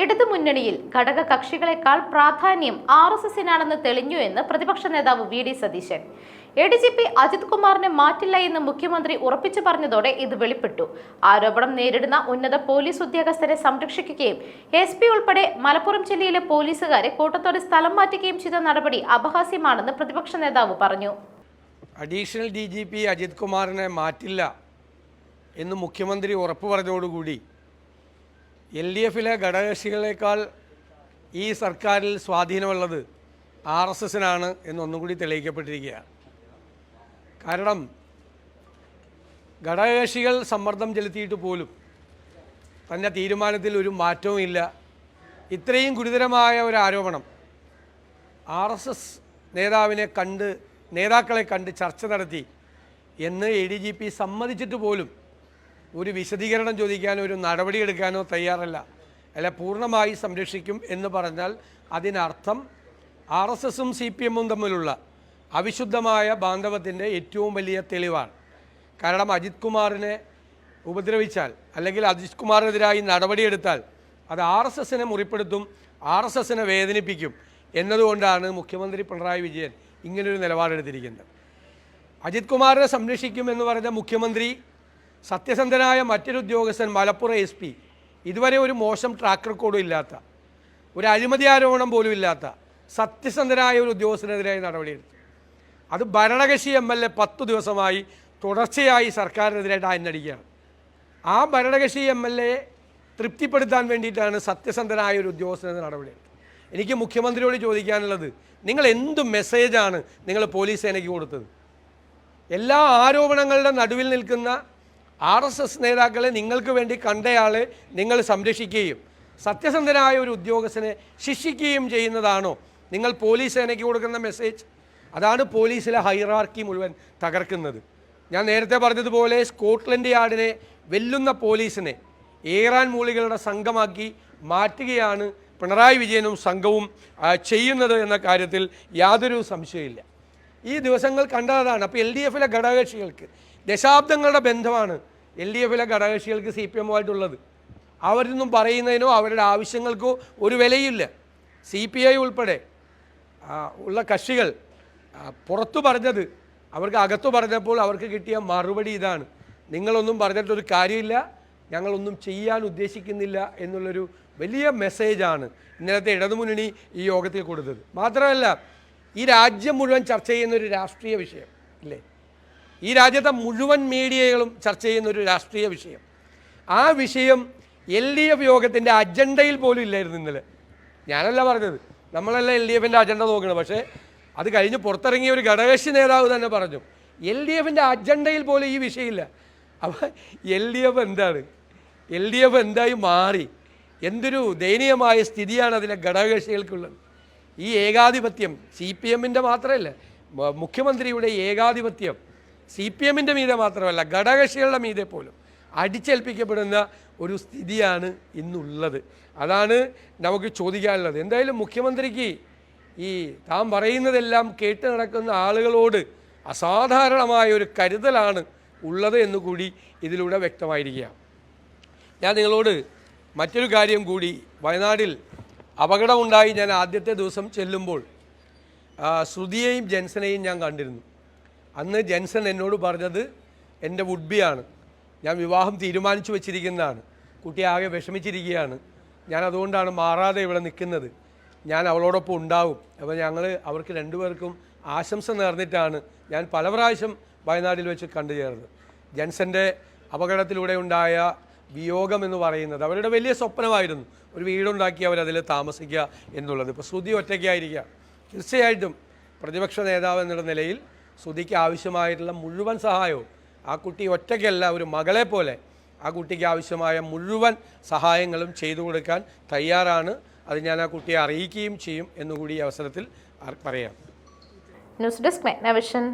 ഇടതുമുന്നണിയിൽ ഘടക കക്ഷികളെക്കാൾ പ്രാധാന്യം R S എസിനാണെന്ന് തെളിഞ്ഞു എന്ന് പ്രതിപക്ഷ നേതാവ് V D Satheesan. A D G P Ajith കുമാറിനെ മാറ്റില്ല എന്ന് മുഖ്യമന്ത്രി ഉറപ്പിച്ചു പറഞ്ഞതോടെ ഇത് വെളിപ്പെട്ടു. ആരോപണം നേരിടുന്ന ഉന്നത പോലീസ് ഉദ്യോഗസ്ഥരെ സംരക്ഷിക്കുകയും എസ് പി ഉൾപ്പെടെ മലപ്പുറം ജില്ലയിലെ പോലീസുകാരെ കൂട്ടത്തോടെ സ്ഥലം മാറ്റുകയും ചെയ്ത നടപടി അപഹാസ്യമാണെന്ന് പ്രതിപക്ഷ നേതാവ് പറഞ്ഞു. Additional D G P Ajith കുമാറിനെ മാറ്റില്ല എന്ന് മുഖ്യമന്ത്രി ഉറപ്പു പറഞ്ഞതോടുകൂടി എൽ ഡി എഫിലെ ഘടകകക്ഷികളേക്കാൾ ഈ സർക്കാരിൽ സ്വാധീനമുള്ളത് ആർ എസ് എസിനാണ് എന്നൊന്നും കൂടി തെളിയിക്കപ്പെട്ടിരിക്കുകയാണ്. കാരണം ഘടകകക്ഷികൾ സമ്മർദ്ദം ചെലുത്തിയിട്ട് പോലും തന്റെ തീരുമാനത്തിൽ ഒരു മാറ്റവും ഇല്ല. ഇത്രയും ഗുരുതരമായ ഒരു ആരോപണം ആർ എസ് എസ് നേതാവിനെ കണ്ട് നേതാക്കളെ കണ്ട് ചർച്ച നടത്തി എന്ന് എ ഡി ജി പി സമ്മതിച്ചിട്ട് പോലും ഒരു വിശദീകരണം ചോദിക്കാനോ ഒരു നടപടിയെടുക്കാനോ തയ്യാറല്ല. അല്ല പൂർണമായി സംരക്ഷിക്കും എന്ന് പറഞ്ഞാൽ അതിനർത്ഥം ആർ എസ് എസും സി പി എമ്മും തമ്മിലുള്ള അവിശുദ്ധമായ ബാന്ധവത്തിന്റെ ഏറ്റവും വലിയ തെളിവാണ്. കാരണം അജിത് കുമാറിനെ ഉപദ്രവിച്ചാൽ അല്ലെങ്കിൽ അജിത് കുമാറിനെതിരായി നടപടിയെടുത്താൽ അത് ആർ എസ് എസിനെ മുറിപ്പെടുത്തും ആർ എസ് എസിനെ വേദനിപ്പിക്കും എന്നതുകൊണ്ടാണ് മുഖ്യമന്ത്രി പിണറായി വിജയൻ ഇങ്ങനൊരു നിലപാടെടുത്തിരിക്കുന്നത്. അജിത് കുമാറിനെ സംരക്ഷിക്കുമെന്ന് പറഞ്ഞ മുഖ്യമന്ത്രി സത്യസന്ധനായ മറ്റൊരു ഉദ്യോഗസ്ഥൻ മലപ്പുറം എസ് പി. ഇതുവരെ ഒരു മോശം ട്രാക്ക് റെക്കോർഡും ഇല്ലാത്ത ഒരു അഴിമതി ആരോപണം പോലും ഇല്ലാത്ത സത്യസന്ധനായ ഒരു ഉദ്യോഗസ്ഥനെതിരായി നടപടിയെടുത്തു. അത് ഭരണകക്ഷി എം എൽ എ പത്ത് ദിവസമായി തുടർച്ചയായി സർക്കാരിനെതിരായിട്ട് ആഞ്ഞടിക്കുകയാണ് ആ ഭരണകക്ഷി എം എൽ എ തൃപ്തിപ്പെടുത്താൻ വേണ്ടിയിട്ടാണ് സത്യസന്ധനായ ഒരു ഉദ്യോഗസ്ഥനെന്ന നടപടിയെടുത്തത്. എനിക്ക് മുഖ്യമന്ത്രിയോട് ചോദിക്കാനുള്ളത് നിങ്ങൾ എന്ത് മെസ്സേജാണ് നിങ്ങൾ പോലീസ് സേനയ്ക്ക് കൊടുത്തത്? എല്ലാ ആരോപണങ്ങളുടെ നടുവിൽ നിൽക്കുന്ന ആർ എസ് എസ് നേതാക്കളെ നിങ്ങൾക്ക് വേണ്ടി കണ്ടയാളെ നിങ്ങൾ സംരക്ഷിക്കുകയും സത്യസന്ധനായ ഒരു ഉദ്യോഗസ്ഥനെ ശിക്ഷിക്കുകയും ചെയ്യുന്നതാണോ? നിങ്ങൾ പോലീസ് സേനയ്ക്ക് കൊടുക്കുന്ന മെസ്സേജ് അതാണ് പോലീസിലെ ഹൈറാർക്കി മുഴുവൻ തകർക്കുന്നത്. ഞാൻ നേരത്തെ പറഞ്ഞതുപോലെ സ്കോട്ട്ലൻഡ് യാർഡിനെ വെല്ലുന്ന പോലീസിനെ ഏറാൻ മൂളികളുടെ സംഘമാക്കി മാറ്റുകയാണ് പിണറായി വിജയനും സംഘവും ചെയ്യുന്നത് എന്ന കാര്യത്തിൽ യാതൊരു സംശയമില്ല ഈ ദിവസങ്ങൾ കണ്ടതാണ്. അപ്പോൾ എൽ ഡി എഫിലെ ഘടകകക്ഷികൾക്ക് ദശാബ്ദങ്ങളുടെ ബന്ധമാണ് എൽ ഡി എഫിലെ ഘടകകക്ഷികൾക്ക് സി പി എമ്മുമായിട്ടുള്ളത്. അവരൊന്നും പറയുന്നതിനോ അവരുടെ ആവശ്യങ്ങൾക്കോ ഒരു വിലയില്ല. സി പി ഐ ഉൾപ്പെടെ ഉള്ള കക്ഷികൾ പുറത്തു പറഞ്ഞത് അവർക്ക് അകത്തു പറഞ്ഞപ്പോൾ അവർക്ക് കിട്ടിയ മറുപടി ഇതാണ്. നിങ്ങളൊന്നും പറഞ്ഞിട്ടൊരു കാര്യമില്ല. ഞങ്ങളൊന്നും ചെയ്യാൻ ഉദ്ദേശിക്കുന്നില്ല എന്നുള്ളൊരു വലിയ മെസ്സേജാണ് ഇന്നലത്തെ ഇടതുമുന്നണി ഈ യോഗത്തിൽ കൊടുത്തത്. മാത്രമല്ല ഈ രാജ്യം മുഴുവൻ ചർച്ച ചെയ്യുന്ന ഒരു രാഷ്ട്രീയ വിഷയം ഇല്ലേ ഈ രാജ്യത്തെ മുഴുവൻ മീഡിയകളും ചർച്ച ചെയ്യുന്ന ഒരു രാഷ്ട്രീയ വിഷയം. ആ വിഷയം എൽ ഡി എഫ് യോഗത്തിന്റെ അജണ്ടയിൽ പോലും ഇല്ലായിരുന്നു ഇന്നലെ. ഞാനല്ല പറഞ്ഞത്. നമ്മളല്ല എൽ ഡി എഫിന്റെ അജണ്ട നോക്കുന്നത്. പക്ഷേ അത് കഴിഞ്ഞ് പുറത്തിറങ്ങിയ ഒരു ഘടകകക്ഷി നേതാവ് തന്നെ പറഞ്ഞു എൽ ഡി എഫിന്റെ അജണ്ടയിൽ പോലും ഈ വിഷയമില്ല. അപ്പോൾ എൽ ഡി എഫ് എന്താണ്? എൽ ഡി എഫ് എന്തായി മാറി? എന്തൊരു ദയനീയമായ സ്ഥിതിയാണ് അതിലെ ഘടകകക്ഷികൾക്കുള്ളത്. ഈ ഏകാധിപത്യം സി പി എമ്മിന്റെ മാത്രമല്ല മുഖ്യമന്ത്രിയുടെ ഏകാധിപത്യം സി പി എമ്മിന്റെ മീതെ മാത്രമല്ല ഘടകകക്ഷികളുടെ മീതെ പോലും അടിച്ചേൽപ്പിക്കപ്പെടുന്ന ഒരു സ്ഥിതിയാണ് ഇന്നുള്ളത്. അതാണ് നമുക്ക് ചോദിക്കാനുള്ളത്. എന്തായാലും മുഖ്യമന്ത്രിക്ക് ഈ താൻ പറയുന്നതെല്ലാം കേട്ട് നടക്കുന്ന ആളുകളോട് അസാധാരണമായ ഒരു കരുതലാണ് ഉള്ളത് എന്ന് കൂടി ഇതിലൂടെ വ്യക്തമായിരിക്കുകയാണ്. ഞാൻ നിങ്ങളോട് മറ്റൊരു കാര്യം കൂടി വയനാടിൽ അപകടമുണ്ടായി ഞാൻ ആദ്യത്തെ ദിവസം ചെല്ലുമ്പോൾ ശ്രുതിയെയും ജെൻസനെയും ഞാൻ കണ്ടിരുന്നു. അന്ന് ജെൻസൺ എന്നോട് പറഞ്ഞത് എന്റെ വുഡ്ബിയാണ് ഞാൻ വിവാഹം തീരുമാനിച്ചു വെച്ചിരിക്കുന്നതാണ്. കുട്ടി ആകെ വിഷമിച്ചിരിക്കുകയാണ്. ഞാൻ അതുകൊണ്ടാണ് മാറാതെ ഇവിടെ നിൽക്കുന്നത്. ഞാൻ അവളോടൊപ്പം ഉണ്ടാവും. അപ്പോൾ ഞങ്ങൾ അവർക്ക് രണ്ടുപേർക്കും ആശംസ നേർന്നിട്ടാണ് ഞാൻ പല പ്രാവശ്യം വയനാട്ടിൽ വെച്ച് കണ്ടു ചേർന്നത് ജെൻസന്റെ അപകടത്തിലൂടെ ഉണ്ടായ വിയോഗം എന്ന് പറയുന്നത് അവരുടെ വലിയ സ്വപ്നമായിരുന്നു. ഒരു വീടുണ്ടാക്കി അവരതിൽ താമസിക്കുക എന്നുള്ളത്. ഇപ്പോൾ ശ്രുതി ഒറ്റയ്ക്കായിരിക്കുക. തീർച്ചയായിട്ടും പ്രതിപക്ഷ നേതാവ് എന്നുള്ള നിലയിൽ ശ്രുതിക്ക് ആവശ്യമായിട്ടുള്ള മുഴുവൻ സഹായവും. ആ കുട്ടി ഒറ്റയ്ക്കല്ല ഒരു മകളെ പോലെ ആ കുട്ടിക്ക് ആവശ്യമായ മുഴുവൻ സഹായങ്ങളും ചെയ്തു കൊടുക്കാൻ തയ്യാറാണ്. അത് ഞാൻ ആ കുട്ടിയെ അറിയിക്കുകയും ചെയ്യും എന്നുകൂടി അവസരത്തിൽ പറയാം. News desk Magnavision.